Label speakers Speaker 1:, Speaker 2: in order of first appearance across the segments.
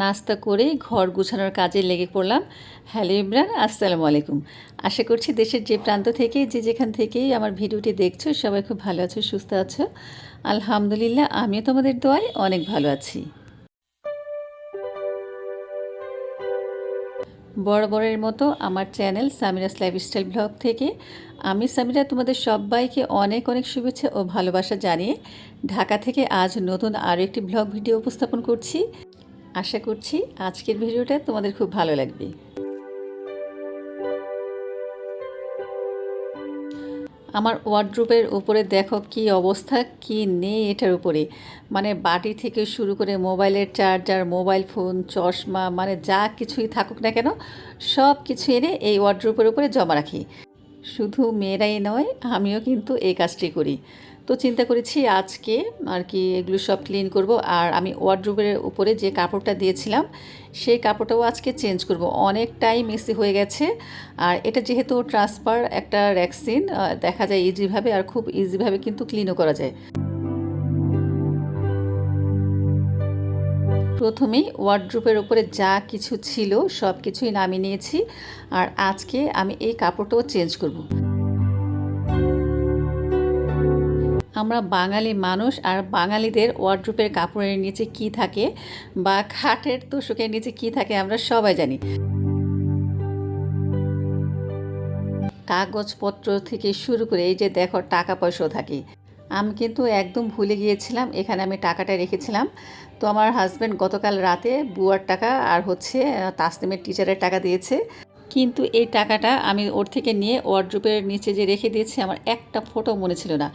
Speaker 1: নাস্তা করেই ঘর গুছানোর কাজে লেগে পড়লাম। হ্যালো ইমরান, আসসালামু আলাইকুম। আশা করছি দেশের যে প্রান্ত থেকে, যে যেখান থেকেই আমার ভিডিওটি দেখছ, সবাই খুব ভালো আছো, সুস্থ আছো। আলহামদুলিল্লাহ, আমিও তোমাদের দোয়ায় অনেক ভালো আছি। বরাবরের মতো আমার চ্যানেল সামিরাস লাইফস্টাইল ব্লগ থেকে আমি সামিরা তোমাদের সবাইকে অনেক অনেক শুভেচ্ছা ও ভালোবাসা জানিয়ে ঢাকা থেকে আজ নতুন আরও একটি ব্লগ ভিডিও উপস্থাপন করছি। আশা করছি আজকের ভিডিওটা তোমাদের খুব ভালো লাগবে। আমার ওয়ার্ড্রোপের উপরে দেখো কি অবস্থা, কি নেই এটার উপরে। মানে বাটি থেকে শুরু করে মোবাইলের চার্জার, মোবাইল ফোন, চশমা মানে যা কিছুই থাকুক না কেন সব কিছু এনে এই ওয়ার্ড্রোপের উপরে জমা রাখি। শুধু মেয়েরাই নয়, আমিও কিন্তু এই কাজটি করি। তো চিন্তা করেছি আজকে আর কি এগুলো সব ক্লিন করব। আর আমি ওয়ার্ড্রোবের উপরে যে কাপড়টা দিয়েছিলাম, সেই কাপড়টাও আজকে চেঞ্জ করব। অনেকটাই মেসি হয়ে গেছে। আর এটা যেহেতু ট্রান্সফার একটা র্যাক্সিন দেখা যায় ইজিভাবে আর খুব ইজিভাবে কিন্তু ক্লিনও করা যায়। প্রথমেই ওয়ার্ড্রোপের উপরে যা কিছু ছিল সব কিছুই নামিয়ে নিয়েছি। আর আজকে আমি এই কাপড়টাও চেঞ্জ করব। আমরা বাঙালি মানুষ আর বাঙালিদের ওয়ার্ড্রোপের কাপড়ের নিচে কি থাকে বা খাটের তোষকের নিচে কি থাকে আমরা সবাই জানি। কাগজপত্র থেকে শুরু করে এই যে দেখো টাকা পয়সাও থাকে। আমি কিন্তু একদম ভুলে গিয়েছিলাম, এখানে আমি টাকাটা রেখেছিলাম। তো আমার হাজব্যান্ড গতকাল রাতে বুয়ার টাকা আর হচ্ছে তাসনিমের টিচারের টাকা দিয়েছে। কিন্তু এই টাকাটা আমি ওর থেকে নিয়ে ওয়ার্ড্রোপের নিচে যে রেখে দিয়েছি, আমার একটা ফটো মনে ছিল না।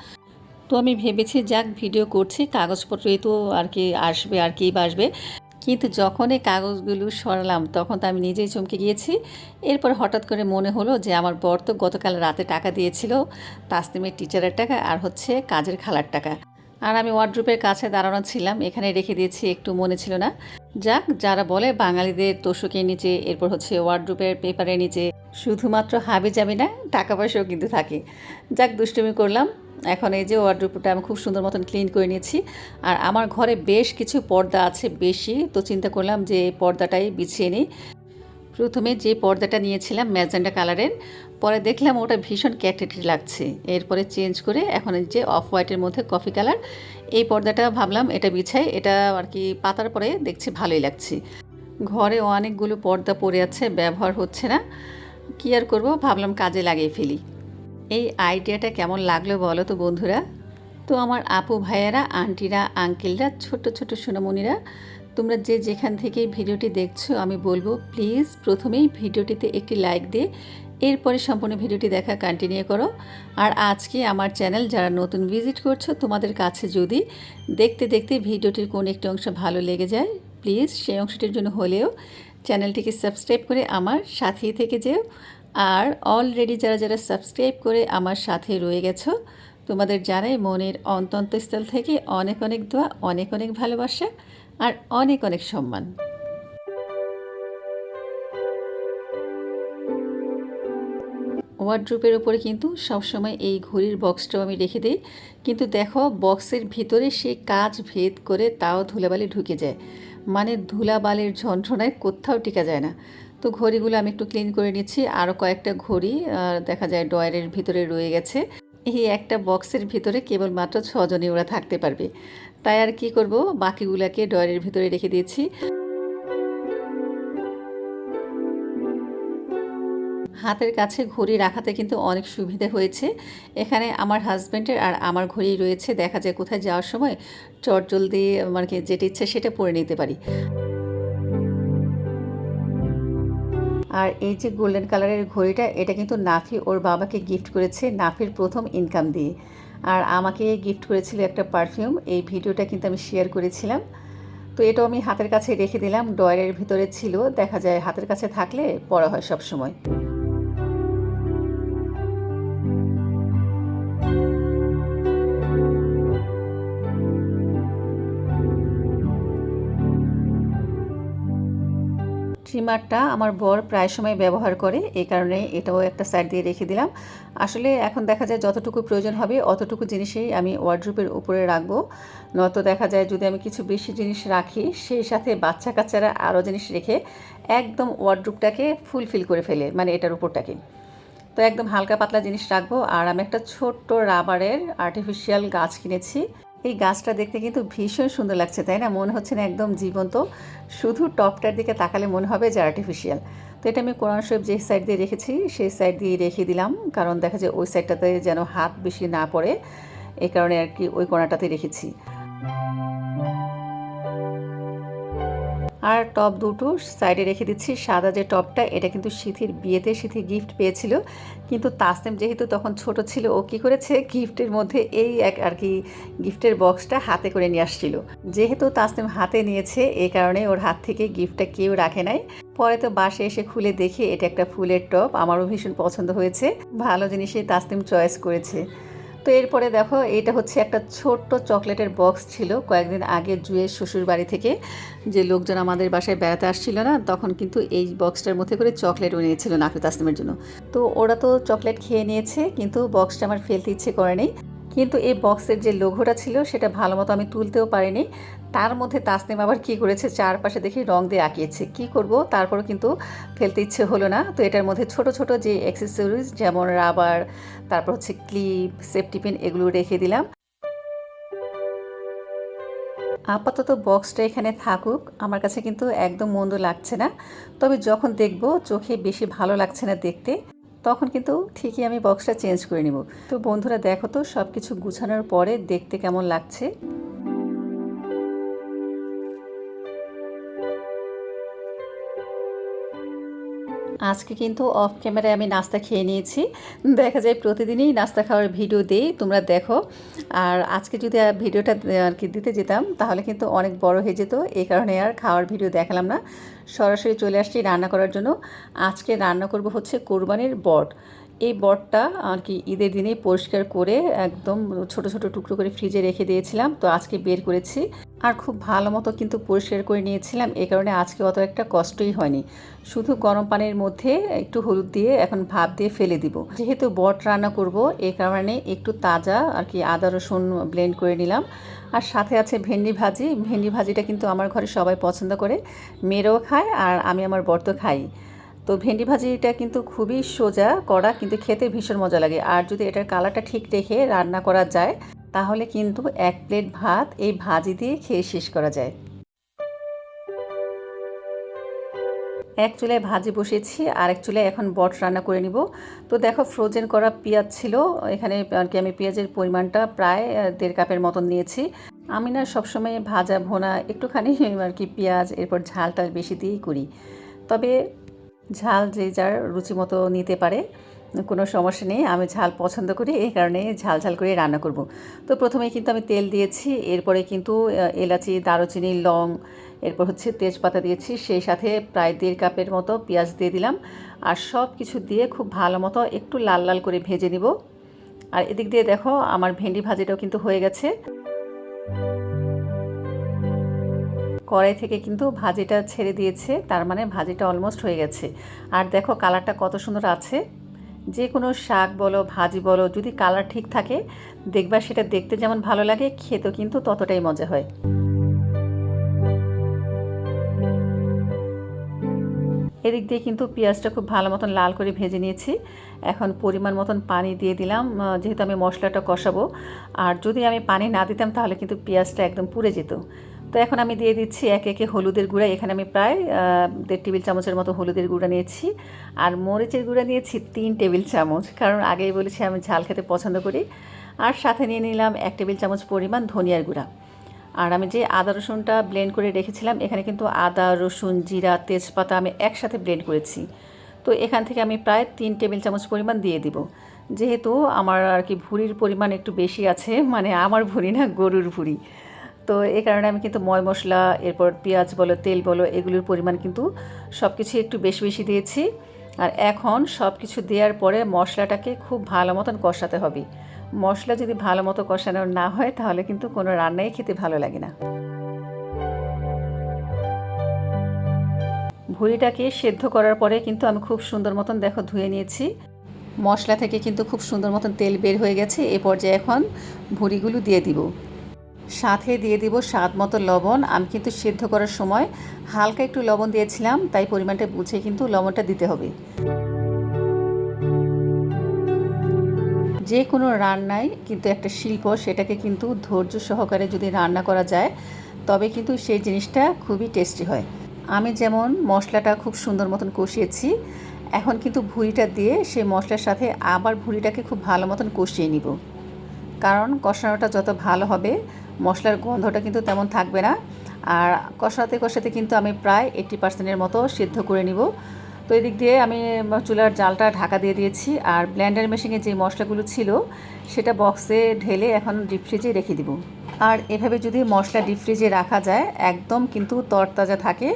Speaker 1: তো আমি ভেবেছি, যাক, ভিডিও করছি, কাগজপত্রই তো আর কি আসবে, আর কি আসবে। কিন্তু যখন এই কাগজগুলো সরালাম, তখন তো আমি নিজেই চমকে গিয়েছি। এরপর হঠাৎ করে মনে হলো যে, আমার বর তো গতকাল রাতে টাকা দিয়েছিল, তাসনিমের টিচারের টাকা আর হচ্ছে কাজের খালার টাকা। আর আমি ওয়ার্ড্রোপের কাছে দাঁড়ানো ছিলাম, এখানে রেখে দিয়েছি, একটু মনে ছিল না। যাক, যারা বলে, বাঙালিদের তোষকের নিচে, এরপর হচ্ছে ওয়ার্ড্রুপের পেপারের নিচে। শুধুমাত্র হাবি যাবে না, টাকা পয়সাও কিন্তু থাকে। যাক, দুষ্টুমি করলাম। এখন এই যে ওয়ার্ড্রোপটা আমি খুব সুন্দর মতন ক্লিন করে নিয়েছি। আর আমার ঘরে বেশ কিছু পর্দা আছে বেশি, তো চিন্তা করলাম যে এই পর্দাটাই বিছিয়ে নিই। প্রথমে যে পর্দাটা নিয়েছিলাম ম্যাজেন্ডা কালারের, পরে দেখলাম ওটা ভীষণ ক্যাটেটি লাগছে। এরপরে চেঞ্জ করে এখন যে অফ হোয়াইটের মধ্যে কফি কালার এই পর্দাটা ভাবলাম এটা বিছাই, এটা আর কি পাতার পরে দেখছি ভালোই লাগছে। ঘরে অনেকগুলো পর্দা পড়ে আছে, ব্যবহার হচ্ছে না। কী আর করব? ভাবলাম কাজে লাগিয়ে ফেলি। এই আইডিয়াটা কেমন লাগল বলো তো বন্ধুরা? তো আমার আপু ভাইয়েরা, আন্টিরা, আঙ্কেলরা ছোট ছোট সোনামণিরা, তোমরা যে যেখান থেকে ভিডিওটি দেখছ, আমি বলব প্লিজ প্রথমেই ভিডিওটিতে একটি লাইক দিয়ে এরপরে সম্পূর্ণ ভিডিওটি দেখা কন্টিনিউ করো। আর আজকে আমার চ্যানেল যারা নতুন ভিজিট করছ, তোমাদের কাছে যদি দেখতে দেখতে ভিডিওটির কোন একটি অংশ ভালো লেগে যায়, প্লিজ সেই অংশটির জন্য হলেও চ্যানেলটিকে সাবস্ক্রাইব করে আমার সাথেই থেকে যেও। আর অলরেডি যারা যারা সাবস্ক্রাইব করে আমার সাথে রয়ে গেছো, তোমাদের জানাই মনের অন্তন্তস্থল থেকে অনেক অনেক দোয়া, অনেক অনেক ভালোবাসা আর অনেক অনেক সম্মান। ওয়ার্ড্রোপের ওপরে কিন্তু সবসময় এই ঘড়ির বক্সটাও আমি রেখে দিই। কিন্তু দেখো বক্সের ভিতরে সে কাজ ভেদ করে তাও ধুলাবালি ঢুকে যায়। মানে ধুলাবালির ঝনঝনায় কোথাও টিকা যায় না। তো ঘড়িগুলো আমি একটু ক্লিন করে নিচ্ছি। আরও কয়েকটা ঘড়ি দেখা যায় ডয়ারের ভিতরে রয়ে গেছে। এই একটা বক্সের ভিতরে কেবলমাত্র ছজনই ওরা থাকতে পারবে। তাই আর কি করব? বাকিগুলোকে ডয়ারের ভিতরে রেখে দিয়েছি। হাতের কাছে ঘড়ি রাখাতে কিন্তু অনেক সুবিধা হয়েছে। এখানে আমার হাজব্যান্ডের আর আমার ঘড়ি রয়েছে। দেখা যায় কোথায় যাওয়ার সময় চট জলদি মানে যেটা ইচ্ছে সেটা পরে নিতে পারি। আর এই যে গোল্ডেন কালারের ঘড়িটা, এটা কিন্তু নাফি ওর বাবাকে গিফট করেছে নাফির প্রথম ইনকাম দিয়ে আর আমাকে গিফট করেছিল একটা পারফিউম এই ভিডিওটা কিন্তু আমি শেয়ার করেছিলাম তো এটাও আমি হাতের কাছে রেখে দিলাম ডয়ারের ভিতরে ছিল, দেখা যায় হাতের কাছে থাকলে পড়া হয় সব সময়। ট্রিমারটা আমার বর প্রায় সময় ব্যবহার করে এই কারণে এটাও একটা সাইড দিয়ে রেখে দিলাম। আসলে এখন দেখা যায় যতটুকু প্রয়োজন হবে অতটুকু জিনিসেই আমি ওয়ার্ড্রোপের উপরে রাখব। নয়তো দেখা যায় যদি আমি কিছু বেশি জিনিস রাখি, সেই সাথে বাচ্চা কাচ্চারা আরও জিনিস রেখে একদম ওয়ার্ড্রোপটাকে ফুলফিল করে ফেলে মানে এটার উপরটাকে। তো একদম হালকা পাতলা জিনিস রাখব। আর আমি একটা ছোট্ট রাবারের আর্টিফিশিয়াল গাছ কিনেছি। এই গাছটা দেখতে কিন্তু ভীষণ সুন্দর লাগছে, তাই না? মনে হচ্ছে না একদম জীবন্ত। শুধু টপটার দিকে তাকালে মনে হবে যে আর্টিফিশিয়াল তো এটা আমি কোরআন শরীফ যে সাইড দিয়ে রেখেছি, সেই সাইড দিয়ে রেখে দিলাম। কারণ দেখা যায় ওই সাইডটাতে যেন হাত বেশি না পড়ে এই কারণে আর কি ওই কোনাটাতে রেখেছি। আর টপ দুটো সাইডে রেখে দিচ্ছি। সাদা যে টপটা, এটা কিন্তু সিথির বিয়েতে সিথি গিফট পেয়েছিল। কিন্তু তাসনিম যেহেতু তখন ছোট ছিল, ও কী করেছে? গিফটের মধ্যে এই এক আর কি গিফটের বক্সটা হাতে করে নিয়ে আসছিল। যেহেতু তাসনিম হাতে নিয়েছে এই কারণে ওর হাত থেকে গিফটটা কেউ রাখে নাই। পরে তো বাসে এসে খুলে দেখে এটা একটা ফুলের টপ, আমারও ভীষণ পছন্দ হয়েছে। ভালো জিনিসই তাসনিম চয়েস করেছে। তো এরপরে দেখো, এটা হচ্ছে একটা ছোট্ট চকলেটের বক্স ছিল কয়েকদিন আগে জুয়ের শ্বশুর বাড়ি থেকে। যে লোকজন আমাদের বাসায় বেড়াতে আসছিল না, তখন কিন্তু এই বক্সটার মধ্যে করে চকলেট এনেছিল নাফিত আসলামের জন্য। তো ওরা তো চকলেট খেয়ে নিয়েছে, কিন্তু বক্সটা আমার ফেলতে ইচ্ছে করেনি কিন্তু এই বক্সের যে লোঘোটা ছিল, সেটা ভালো মতো আমি তুলতেও পারিনি। তার মধ্যে তাসনিম আবার কী করেছে, চারপাশে দেখি রং দিয়ে আঁকিয়েছে। কি করব? তারপরও কিন্তু ফেলতে ইচ্ছে হলো না। তো এটার মধ্যে ছোট ছোট যে অ্যাক্সেসরিজ যেমন রাবার তারপর হচ্ছে ক্লিপ সেফটি পিন এগুলো রেখে দিলাম। আপাতত বক্সটা এখানে থাকুক। আমার কাছে কিন্তু একদম মন্দ লাগছে না। তবে যখন দেখব, চোখে বেশি ভালো লাগছে না দেখতে। তখন কিন্তু ঠিকই আমি বক্সটা চেঞ্জ করে নিব। তো বন্ধুরা দেখো তো সব কিছু গুছানোর পরে দেখতে কেমন লাগছে? আজকে কিন্তু অফ ক্যামেরায় আমি নাস্তা খেয়ে নিয়েছি। দেখা যায় প্রতিদিনই নাস্তা খাওয়ার ভিডিও দিই, তোমরা দেখো। আর আজকে যদি ভিডিওটা আর কি দিতে যেতাম, তাহলে কিন্তু অনেক বড় হয়ে যেত। এই কারণে আর খাওয়ার ভিডিও দেখালাম না। সরাসরি চলে আসছি রান্না করার জন্য। আজকে রান্না করব হচ্ছে কোরবানির বট। এই বটটা আর কি ঈদের দিনেই পরিষ্কার করে একদম ছোট ছোট টুকরো করে ফ্রিজে রেখে দিয়েছিলাম। তো আজকে বের করেছি। আর খুব ভালো মতো কিন্তু পরিষ্কার করে নিয়েছিলাম। এই কারণে আজকে অত একটা কষ্টই হয়নি। শুধু গরম পানির মধ্যে একটু হলুদ দিয়ে এখন ভাপ দিয়ে ফেলে দিব। যেহেতু বট রান্না করব এই কারণে একটু তাজা আর কি আদা রসুন ব্লেন্ড করে নিলাম। আর সাথে আছে ভেন্ডি ভাজি। ভেন্ডি ভাজিটা কিন্তু আমার ঘরে সবাই পছন্দ করে। মেয়েরাও খায় আর আমি আমার বর্ত খাই। তো ভেন্ডি ভাজিটা কিন্তু খুবই সোজা করা কিন্তু খেতে ভীষণ মজা লাগে। আর যদি এটার কালারটা ঠিক রেখে রান্না করা যায়, তাহলে কিন্তু এক প্লেট ভাত এই ভাজি দিয়ে খেয়ে শেষ করা যায়। এক চুলায় ভাজি বসিয়েছি আর এক চুলায় এখন বট রান্না করে নিব। তো দেখো ফ্রোজেন করা পেঁয়াজ ছিল, এখানে আর কি আমি পেঁয়াজের পরিমাণটা প্রায় দেড় কাপের মতন নিয়েছি। আমি না সবসময় ভাজা, ভোনা একটুখানি আর কি পেঁয়াজ, এরপর ঝাল টাল বেশি দিয়েই করি। তবে ঝাল যে যার রুচি মতো নিতে পারে, কোনো সমস্যা নেই। আমি ঝাল পছন্দ করি, এই কারণে ঝাল ঝাল করে রান্না করব। তো প্রথমে কিন্তু আমি তেল দিয়েছি, এরপরে কিন্তু এলাচি, দারুচিনি, লং, এরপর হচ্ছে তেজপাতা দিয়েছি, সেই সাথে প্রায় দেড় কাপের মতো পেঁয়াজ দিয়ে দিলাম। আর সব কিছু দিয়ে খুব ভালো মতো একটু লাল লাল করে ভেজে নিব। আর এদিক দিয়ে দেখো, আমার ভেন্ডি ভাজিটাও কিন্তু হয়ে গেছে। কড়াই থেকে কিন্তু ভাজিটা ছেড়ে দিয়েছে, তার মানে ভাজিটা অলমোস্ট হয়ে গেছে। আর দেখো কালারটা কত সুন্দর আছে। যে কোনো শাক বলো, ভাজি বলো, যদি কালার ঠিক থাকে, দেখবা সেটা দেখতে যেমন ভালো লাগে, খেতেও কিন্তু ততটাই মজা হয়। এদিক দিয়ে কিন্তু পেঁয়াজটা খুব ভালো মতন লাল করে ভেজে নিয়েছি। এখন পরিমাণ মতন পানি দিয়ে দিলাম যেহেতু আমি মশলাটা কষাবো। আর যদি আমি পানি না দিতাম, তাহলে কিন্তু পেঁয়াজটা একদম পুড়ে যেত। তো এখন আমি দিয়ে দিচ্ছি একে একে হলুদের গুঁড়া। এখানে আমি প্রায় দেড় টেবিল চামচের মতো হলুদের গুঁড়া নিয়েছি। আর মরিচের গুঁড়া নিয়েছি তিন টেবিল চামচ। কারণ আগেই বলেছি আমি ঝাল খেতে পছন্দ করি। আর সাথে নিয়ে নিলাম এক টেবিল চামচ পরিমাণ ধনিয়ার গুঁড়া। আর আমি যে আদা রসুনটা ব্লেন্ড করে রেখেছিলাম, এখানে কিন্তু আদা, রসুন, জিরা, তেজপাতা আমি একসাথে ব্লেন্ড করেছি। তো এখান থেকে আমি প্রায় তিন টেবিল চামচ পরিমাণ দিয়ে দিব। যেহেতু আমার আর কি ভুঁড়ির পরিমাণ একটু বেশি আছে মানে আমার ভুঁড়ি না, গরুর ভুঁড়ি। তো এই কারণে আমি কিন্তু ময় মশলা, এরপর পেঁয়াজ বলো, তেল বলো, এগুলোর পরিমাণ কিন্তু সব কিছু একটু বেশি বেশি দিয়েছি। আর এখন সব কিছু দেওয়ার পরে মশলাটাকে খুব ভালো মতন কষাতে হবে। মশলা যদি ভালো মতো কষানো না হয়, তাহলে কিন্তু কোনো রান্নাই খেতে ভালো লাগে না। ভুড়িটাকে সেদ্ধ করার পরে কিন্তু আমি খুব সুন্দর মতন দেখো ধুয়ে নিয়েছি। মশলা থেকে কিন্তু খুব সুন্দর মতন তেল বের হয়ে গেছে। এ পর্যায়ে এখন ভুড়িগুলো দিয়ে দিব। সাথে দিয়ে দিব স্বাদ মতো লবণ। আমি কিন্তু সেদ্ধ করার সময় হালকা একটু লবণ দিয়েছিলাম, তাই পরিমাণটা বুঝে কিন্তু লবণটা দিতে হবে। যে কোনো রান্নায় কিন্তু একটা শিল্প, সেটাকে কিন্তু ধৈর্য সহকারে যদি রান্না করা যায়, তবে কিন্তু সেই জিনিসটা খুবই টেস্টি হয়। আমি যেমন মশলাটা খুব সুন্দর মতন কষিয়েছি, এখন কিন্তু ভুঁড়িটা দিয়ে সেই মশলার সাথে আবার ভুঁড়িটাকে খুব ভালো মতন কষিয়ে নিব। কারণ কষানোটা যত ভালো হবে মশলার গন্ধটা কিন্তু তেমন থাকবে না। আর কষাতে কষাতে কিন্তু আমি প্রায় এইট্টি পার্সেন্টের মতো সিদ্ধ করে নিব। তো এদিক দিয়ে আমি চুলার জালটা ঢাকা দিয়ে দিয়েছি। আর ব্ল্যান্ডার মেশিনে যে মশলাগুলো ছিল, সেটা বক্সে ঢেলে এখন ডিপ ফ্রিজে রেখে দিব। আর এভাবে যদি মশলা ডিপ ফ্রিজে রাখা যায়, একদম কিন্তু তরতাজা থাকে।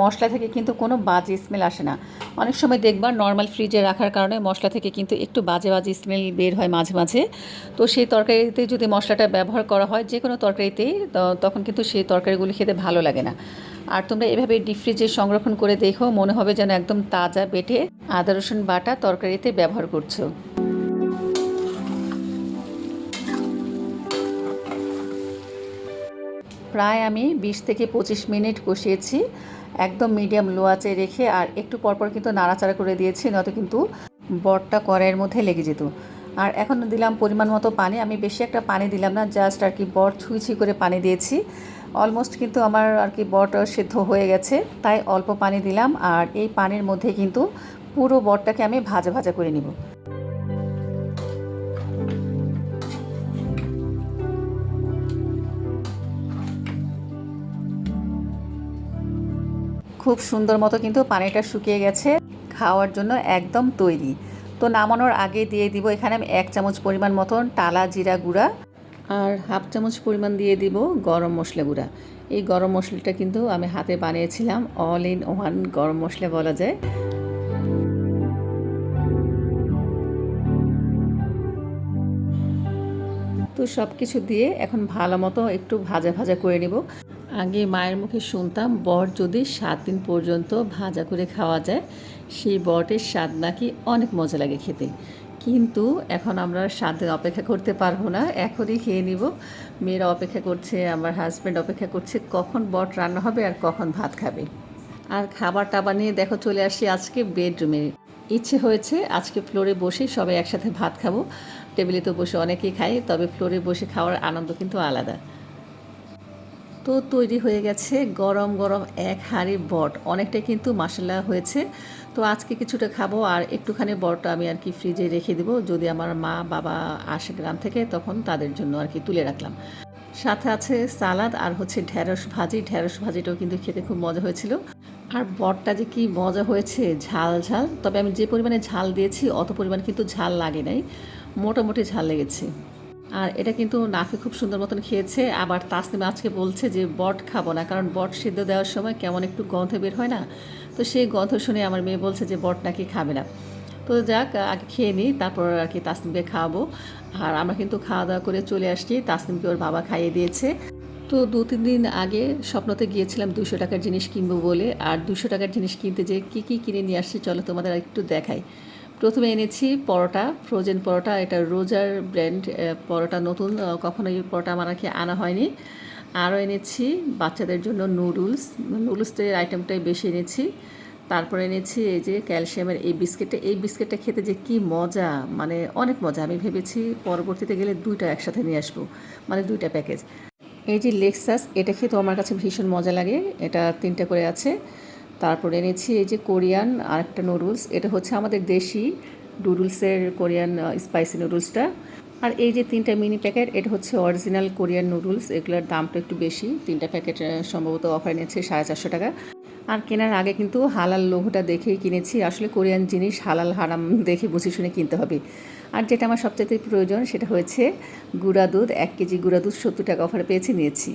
Speaker 1: মশলা থেকে কিন্তু কোনো বাজে স্মেল আসে না। অনেক সময় দেখবা নর্মাল ফ্রিজে রাখার কারণে মশলা থেকে কিন্তু একটু বাজে বাজে স্মেল বের হয় মাঝে মাঝে। তো সেই তরকারিতে যদি মশলাটা ব্যবহার করা হয় যে কোনো তরকারিতেই তখন কিন্তু সেই তরকারিগুলি খেতে ভালো লাগে না। আর তোমরা এভাবে ডিপ ফ্রিজে সংরক্ষণ করে দেখো, মনে হবে যেন একদম তাজা বেটে আদা, রসুন বাটা তরকারিতে ব্যবহার করছ। প্রায় আমি বিশ থেকে পঁচিশ মিনিট কষিয়েছি। একদম মিডিয়াম, লো আঁচে রেখে আর একটু পরপর কিন্তু নাড়াচাড়া করে দিয়েছি, নয়তো কিন্তু বটটা কড়াইয়ের মধ্যে লেগে যেত। আর এখন দিলাম পরিমাণ মতো পানি, আমি বেশি একটা পানি দিলাম না, জাস্ট আর কি বট ছুঁই ছুঁই করে পানি দিয়েছি। অলমোস্ট কিন্তু আমার আর কি বট সিদ্ধ হয়ে গেছে, তাই অল্প পানি দিলাম আর এই পানির মধ্যে কিন্তু পুরো বটটাকে আমি ভাজা ভাজা করে নিব। খুব সুন্দর মতো কিন্তু পানিটা শুকিয়ে গেছে, খাওয়ার জন্য একদম তৈরি। তো নামানোর আগে দিয়ে দিব এখানে আমি এক চামচ পরিমাণ মতন টালা জিরা গুঁড়া আর হাফ চামচ পরিমাণ দিয়ে দিব গরম মশলা গুঁড়া। এই গরম মশলাটা কিন্তু আমি হাতে বানিয়েছিলাম অল ইন ওয়ান গরম মশলা বলা যায়। তো সব কিছু দিয়ে এখন ভালো মতো একটু ভাজা ভাজা করে নেব। আগে মায়ের মুখে শুনতাম বট যদি সাত দিন পর্যন্ত ভাজা করে খাওয়া যায়, সেই বটের স্বাদ নাকি অনেক মজা লাগে খেতে। কিন্তু এখন আমরা সাত দিন অপেক্ষা করতে পারব না, এখনই খেয়ে নিব। মেয়েরা অপেক্ষা করছে, আমার হাজব্যান্ড অপেক্ষা করছে, কখন বট রান্না হবে আর কখন ভাত খাবে। আর খাবার টাবার নিয়ে দেখো চলে আসি আজকে বেডরুমে ইচ্ছে হয়েছে আজকে ফ্লোরে বসে সবাই একসাথে ভাত খাব। টেবিলে তো বসে অনেকেই খাই তবে ফ্লোরে বসে খাওয়ার আনন্দ কিন্তু আলাদা। তো তৈরি হয়ে গেছে গরম গরম এক হাঁড়ি বট। অনেকটাই কিন্তু মশলা হয়েছে। তো আজকে কিছুটা খাব আর একটুখানি বটটা আমি আর কি ফ্রিজে রেখে দেবো। যদি আমার মা, বাবা আসে গ্রাম থেকে, তখন তাদের জন্য আর কি তুলে রাখলাম। সাথে আছে সালাদ আর হচ্ছে ঢ্যাঁড়স ভাজি। ঢ্যাঁড়স ভাজিটাও কিন্তু খেতে খুব মজা হয়েছিল। আর বটটা যে কি মজা হয়েছে, ঝাল ঝাল। তবে আমি যে পরিমাণে ঝাল দিয়েছি, অত পরিমাণ কিন্তু ঝাল লাগে নাই। মোটামুটি ঝাল লেগেছে। আর এটা কিন্তু নাফি খুব সুন্দর মতন খেয়েছে। আবার তাসনিমা আজকে বলছে যে, বট খাব না, কারণ বট সিদ্ধ দেওয়ার সময় কেমন একটু গন্ধ বের হয় না? তো সেই গন্ধ শুনে আমার মেয়ে বলছে যে, বট নাকি খাবে না। তো যাক, আগে খেয়ে নিই, তারপর আর কি তাসনিমকে খাওয়াবো। আর আমরা কিন্তু খাওয়া দাওয়া করে চলে আসছি, তাসনিমকে ওর বাবা খাইয়ে দিয়েছে। তো দু তিন দিন আগে স্বপ্নতে গিয়েছিলাম দুশো টাকার জিনিস কিনবো বলে। আর দুশো টাকার জিনিস কিনতে যে কী কী কিনে নিয়ে আসছি, চলো তোমাদের আর একটু দেখাই। প্রথমে এনেছি পরোটা ফ্রোজেন পরোটা। এটা রোজার ব্র্যান্ড পরোটা নতুন। কখনো এই পরোটা আমার কি আনা হয়নি। আরও এনেছি বাচ্চাদের জন্য নুডলস নুডলসের আইটেমটাই বেশি এনেছি। তারপর এনেছি এই যে ক্যালসিয়ামের এই বিস্কিটটা এই বিস্কিটটা খেতে যে কি মজা! মানে অনেক মজা। আমি ভেবেছি পরবর্তীতে গেলে দুইটা একসাথে নিয়ে আসব। মানে দুইটা প্যাকেজ এই যে লেক্সাস এটা খেতে আমার কাছে ভীষণ মজা লাগে। এটা তিনটা করে আছে। তারপর এনেছি এই যে কোরিয়ান আরেকটা নুডলস এটা হচ্ছে আমাদের দেশি নুডলসের কোরিয়ান স্পাইসি নুডলসটা আর এই যে তিনটা মিনি প্যাকেট এটা হচ্ছে অরিজিনাল কোরিয়ান নুডলস এগুলোর দামটা একটু বেশি। তিনটা প্যাকেট সম্ভবত অফার নিয়েছে সাড়ে চারশো টাকা। আর কেনার আগে কিন্তু হালাল লোগোটা দেখেই কিনেছি। আসলে কোরিয়ান জিনিস হালাল হারাম দেখে বুঝে শুনে কিনতে হবে। আর যেটা আমার সবচেয়ে প্রয়োজন, সেটা হয়েছে গুঁড়া দুধ, এক কেজি গুঁড়া দুধ সত্তর টাকা অফারে পেয়েছি, নিয়েছি।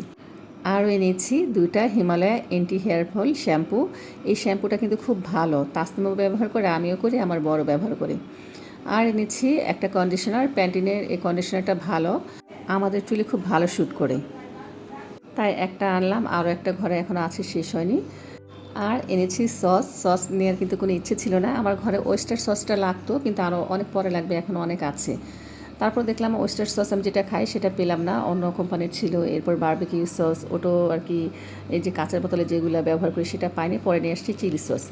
Speaker 1: আরও এনেছি দুইটা Himalaya anti hair fall shampoo এই শ্যাম্পুটা কিন্তু খুব ভালো তাসনিমও ব্যবহার করে আমিও করি, আমার বড় ব্যবহার করে। আর এনেছি একটা কন্ডিশনার প্যান্টিনের এই কন্ডিশনারটা ভালো, আমাদের চুলে খুব ভালো শ্যুট করে। তাই একটা আনলাম, আরও একটা ঘরে এখনও আছে, শেষ হয়নি। আর এনেছি সস সস নেওয়ার কিন্তু কোনো ইচ্ছে ছিল না। আমার ঘরে ওয়েস্টার সসটা লাগতো, কিন্তু আরও অনেক পরে লাগবে, এখন অনেক আছে। তারপর দেখলাম ওয়েস্টার সস আমি যেটা খাই সেটা পেলাম না, অন্য কোম্পানির ছিল, এরপর বারবিকিউ সস ওটাও আর কি, এই যে কাঁচের বোতলে যেগুলো ব্যবহার করি সেটা পাইনি, পরে নিয়ে আসছি চিলি সস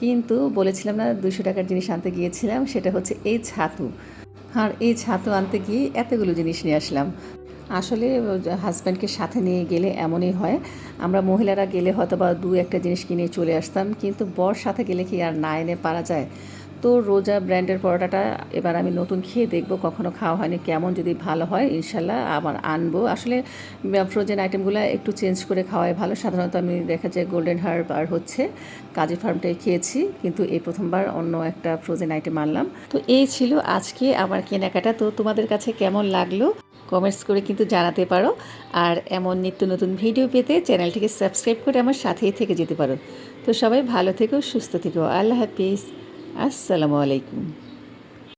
Speaker 1: কিন্তু বলেছিলাম না দুশো টাকার জিনিস আনতে গিয়েছিলাম, সেটা হচ্ছে এই ছাতু। আর এই ছাতু আনতে গিয়ে এতগুলো জিনিস নিয়ে আসলাম। আসলে হাজব্যান্ডকে সাথে নিয়ে গেলে এমনই হয়, আমরা মহিলারা গেলে হয়তো বা দু একটা জিনিস কিনে চলে আসতাম, কিন্তু বর সাথে গেলে কি আর না এনে পারা যায়? তো রোজা ব্র্যান্ডের পরোটাটা এবার আমি নতুন খেয়ে দেখব, কখনো খাওয়া হয়নি, কেমন যদি ভালো হয়, ইনশাল্লাহ আবার আনব। আসলে ফ্রোজেন আইটেমগুলো একটু চেঞ্জ করে খাওয়াই ভালো। সাধারণত আমি দেখা যায় গোল্ডেন হার্ব আর হচ্ছে কাজী ফার্মটাই খেয়েছি, কিন্তু এই প্রথমবার অন্য একটা ফ্রোজেন আইটেম আনলাম। তো এই ছিল আজকে আমার কেনাকাটা। তো তোমাদের কাছে কেমন লাগল? কমেন্টস করে কিন্তু জানাতে পারো। আর এমন নিত্য নতুন ভিডিও পেতে চ্যানেলটিকে সাবস্ক্রাইব করে আমার সাথেই থেকে যেতে পারো। তো সবাই ভালো থেকো, সুস্থ থেকো। আল্লাহ হাফিজ। আসসালামু আলাইকুম।